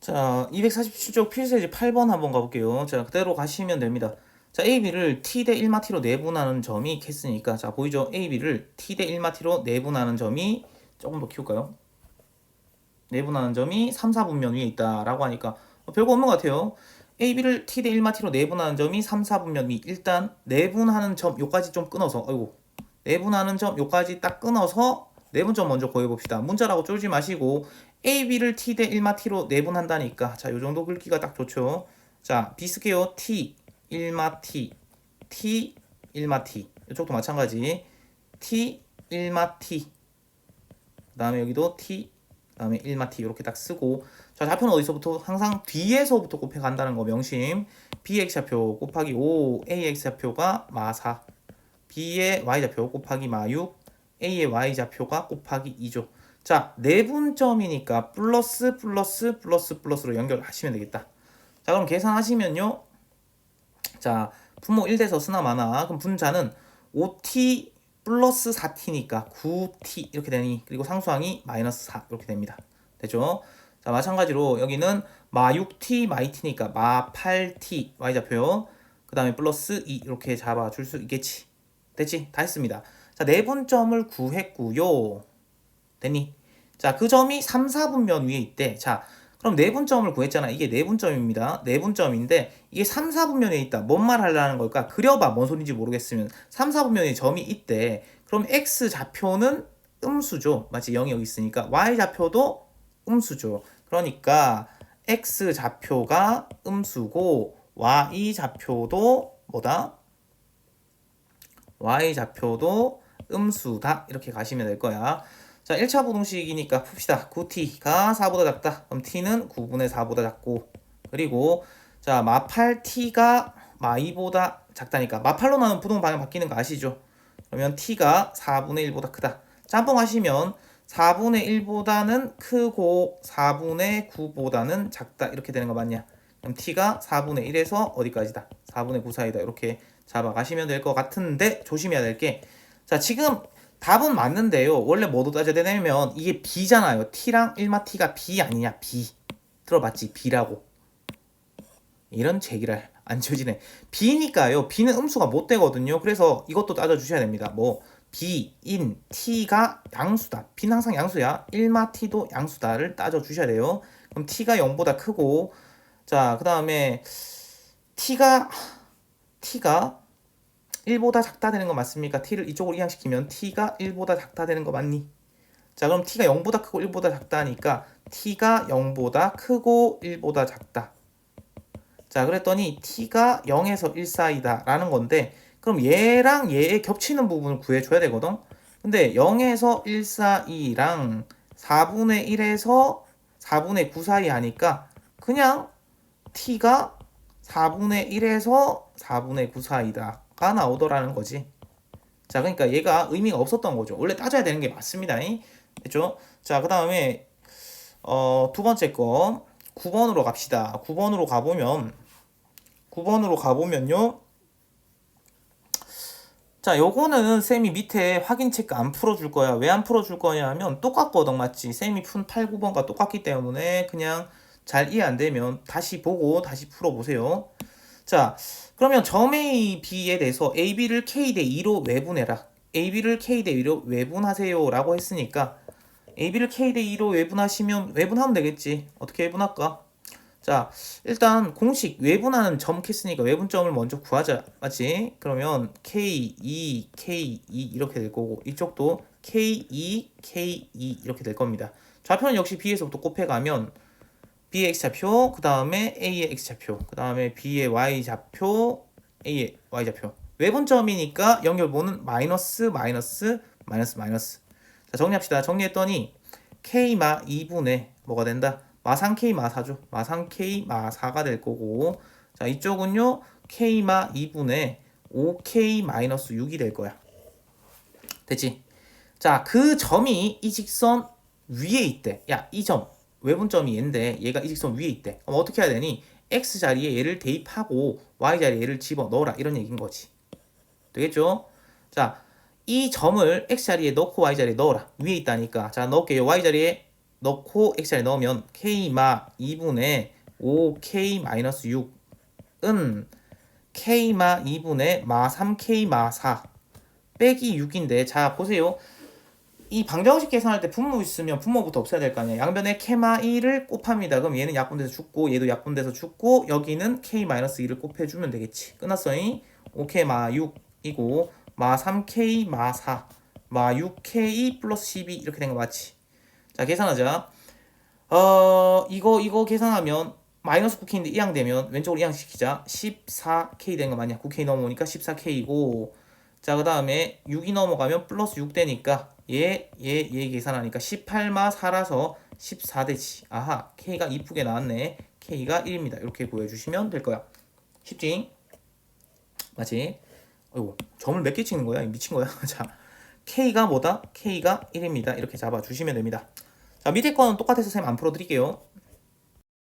자, 247쪽 필수예제 8번 한번 가볼게요. 자, 그대로 가시면 됩니다. 자, AB를 T 대 1마티로 내분하는 점이 캐스니까 자, 보이죠? AB를 T 대 1마티로 내분하는 점이 조금 더 키울까요? 내분하는 점이 3, 4분면 위에 있다라고 하니까 어, 별거 없는 것 같아요. AB를 T 대 1마티로 내분하는 점이 3, 4분면 위. 일단 내분하는 점 요까지 좀 끊어서 아이고. 내분하는 점 요까지 딱 끊어서 내분점 먼저 구해 봅시다. 문자라고 쫄지 마시고 AB를 T 대 1마티로 내분한다니까. 자, 요 정도 긁기가 딱 좋죠. 자, 비스케어 T 1마티 T 1마티 이쪽도 마찬가지. T 1마티 그다음에 여기도 T 그 다음에 1마티 이렇게 딱 쓰고. 자 좌표는 어디서부터? 항상 뒤에서부터 곱해 간다는 거 명심. Bx 좌표 곱하기 5 ax 좌표가 마 4 b의 y 좌표 곱하기 마 6 a의 y 좌표가 곱하기 2죠 자 내분점이니까 플러스 플러스 플러스 플러스로 연결하시면 되겠다 자 그럼 계산하시면요 자 분모 1대서 쓰나 마나 그럼 분자는 5t 플러스 4t니까 9t 이렇게 되니 그리고 상수항이 마이너스 4 이렇게 됩니다. 됐죠? 자 마찬가지로 여기는 마 6t 마 2t니까 마 8t y좌표요. 그 다음에 플러스 2 이렇게 잡아줄 수 있겠지. 됐지? 다 했습니다. 자 내분점을 구했고요. 됐니? 자 그 점이 3, 4분면 위에 있대. 자 그럼 내분점을 구했잖아. 이게 내분점입니다. 내분점인데 이게 3, 4분면에 있다. 뭔 말 하려는 걸까? 그려봐. 뭔 소리인지 모르겠으면 3, 4분면에 점이 있대. 그럼 x 좌표는 음수죠. 마치 0이 여기 있으니까 y 좌표도 음수죠. 그러니까 x 좌표가 음수고 y 좌표도 뭐다? y 좌표도 음수다. 이렇게 가시면 될 거야. 자, 1차 부동식이니까 풉시다. 9t가 4보다 작다. 그럼 t는 9분의 4보다 작고 그리고 자, 마8 t가 마2보다 작다니까 마8로 나는 부동 방향 바뀌는 거 아시죠? 그러면 t가 4분의 1보다 크다. 짬뽕 하시면 4분의 1보다는 크고 4분의 9보다는 작다. 이렇게 되는 거 맞냐? 그럼 t가 4분의 1에서 어디까지다? 4분의 9 사이다. 이렇게 잡아가시면 될 것 같은데 조심해야 될게 자, 지금 답은 맞는데요. 원래 뭐도 따져야 되냐면 이게 B잖아요. T랑 1마 T가 B 아니냐? B. 들어봤지? B라고. 이런 제기를 안 쳐지네. B니까요. B는 음수가 못 되거든요. 그래서 이것도 따져주셔야 됩니다. 뭐 B, 인, T가 양수다. B는 항상 양수야. 1마 T도 양수다를 따져주셔야 돼요. 그럼 T가 0보다 크고 자, 그 다음에 T가 T가 1보다 작다 되는 거 맞습니까? t를 이쪽으로 이항시키면 t가 1보다 작다 되는 거 맞니? 자 그럼 t가 0보다 크고 1보다 작다니까 t가 0보다 크고 1보다 작다. 자 그랬더니 t가 0에서 1 사이다 라는 건데 그럼 얘랑 얘의 겹치는 부분을 구해줘야 되거든. 근데 0에서 1 사이랑 4분의 1에서 4분의 9 사이 하니까 그냥 t가 4분의 1에서 4분의 9 사이다. 가 나오더라는 거지. 자, 그러니까 얘가 의미가 없었던 거죠. 원래 따져야 되는 게 맞습니다. 됐죠? 자, 그 다음에 어, 두 번째 거 9번으로 갑시다. 9번으로 가보면 9번으로 가보면요. 자, 요거는 쌤이 밑에 확인 체크 안 풀어줄 거야. 왜 안 풀어줄 거냐 하면 똑같거든, 맞지? 쌤이 푼 8, 9번과 똑같기 때문에 그냥 잘 이해 안 되면 다시 보고 다시 풀어보세요. 자, 그러면 점 A, B에 대해서 A, B를 K 대 2로 외분해라. A, B를 K 대 2로 외분하세요. 라고 했으니까 A, B를 K 대 2로 외분하시면 외분하면 되겠지. 어떻게 외분할까? 자, 일단 공식 외분하는 점 캐스니까 외분점을 먼저 구하자. 맞지? 그러면 K2, K2 이렇게 될 거고 이쪽도 K2, K2 이렇게 될 겁니다. 좌표는 역시 B에서부터 곱해가면 B의 X좌표, 그 다음에 A의 X좌표, 그 다음에 B의 Y좌표, A의 Y좌표. 외분점이니까 연결본은 마이너스, 마이너스, 마이너스, 마이너스. 자, 정리합시다. 정리했더니 K마 2분의 뭐가 된다? 마상 K 마4죠. 마상 K 마4가 될 거고 자 이쪽은요 K마 2분의 5K 마이너스 6이 될 거야. 됐지? 자 그 점이 이 직선 위에 있대. 야 이 점 외분점이 얘인데 얘가 이 직선 위에 있대. 그럼 어떻게 해야 되니? x 자리에 얘를 대입하고 y 자리에 얘를 집어 넣어라 이런 얘기인 거지. 되겠죠? 자, 이 점을 x 자리에 넣고 y 자리에 넣어라. 위에 있다니까. 자, 넣을게요. y 자리에 넣고 x자리 넣으면 k마 2분의 5k 마이너스 6은 k마 2분의 마 3k 마 4 빼기 6인데 자 보세요 이 방정식 계산할 때 분모 있으면 분모부터 없애야 될 거 아니야 양변에 k마 1을 곱합니다 그럼 얘는 약분돼서 죽고 얘도 약분돼서 죽고 여기는 k 마이너스 2를 곱해주면 되겠지 끝났어잉 5k 마 6이고 마 3k 마 4, 마 6k 플러스 12 이렇게 된 거 맞지? 자 계산하자. 어 이거 이거 계산하면 마이너스 9k인데 이항되면 왼쪽으로 이항시키자. 14k 된 거 맞냐? 9k 넘어오니까 14k이고 자 그 다음에 6이 넘어가면 플러스 6 되니까 얘 얘 얘 계산하니까 18마 4라서 14되지. 아하 k가 이쁘게 나왔네. k가 1입니다. 이렇게 보여주시면 될 거야. 쉽지? 맞지? 어이구 점을 몇 개 찍는 거야? 미친 거야? 자 K가 뭐다? K가 1입니다. 이렇게 잡아주시면 됩니다. 자 밑에 거는 똑같아서 쌤 안 풀어드릴게요.